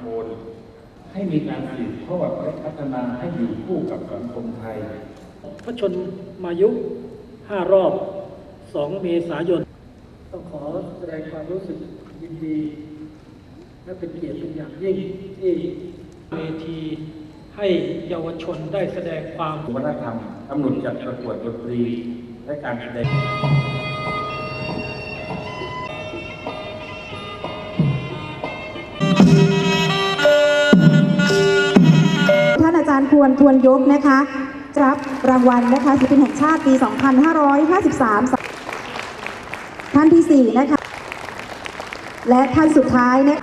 โคนให้มีการสืบทอดและพัฒนาให้อยู่คู่กับสังคมไทย พระชนมายุ 5 รอบ 2 เมษายน ต้องขอแสดงความรู้สึกยินดี และเป็นเกียรติเป็นอย่างยิ่งที่เวทีให้เยาวชนได้แสดงความวัฒนธรรมกำหนดจัดประกวดดนตรีและการแสดง ท่านอาจารย์ควรทวนยกนะคะรับรางวัลนะคะศิลปินแห่งชาติปี 2553 ท่านที่ 4 นะคะ และท่านสุดท้ายนะ